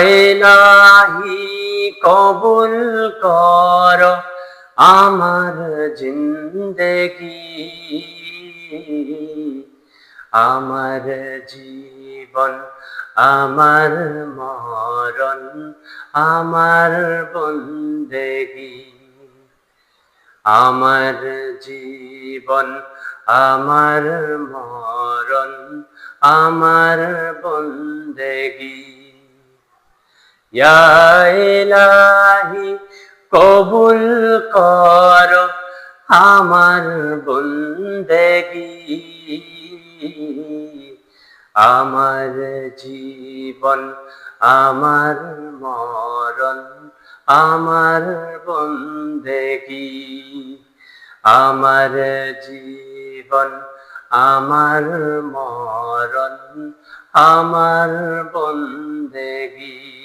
ইলাহি, কবুল কর আমার জিন্দেগি। আমার জীবন, আমার মরণ, আমার বন্দেগি। আমার জীবন, আমার মরণ, আমার বন্দেগি। ইলাহি, কবুল কর আমার বন্দেগি। আমার জীবন, আমার মরণ, আমার বন্দেগি। আমার জীবন, আমার মরণ, আমার বন্দেগি।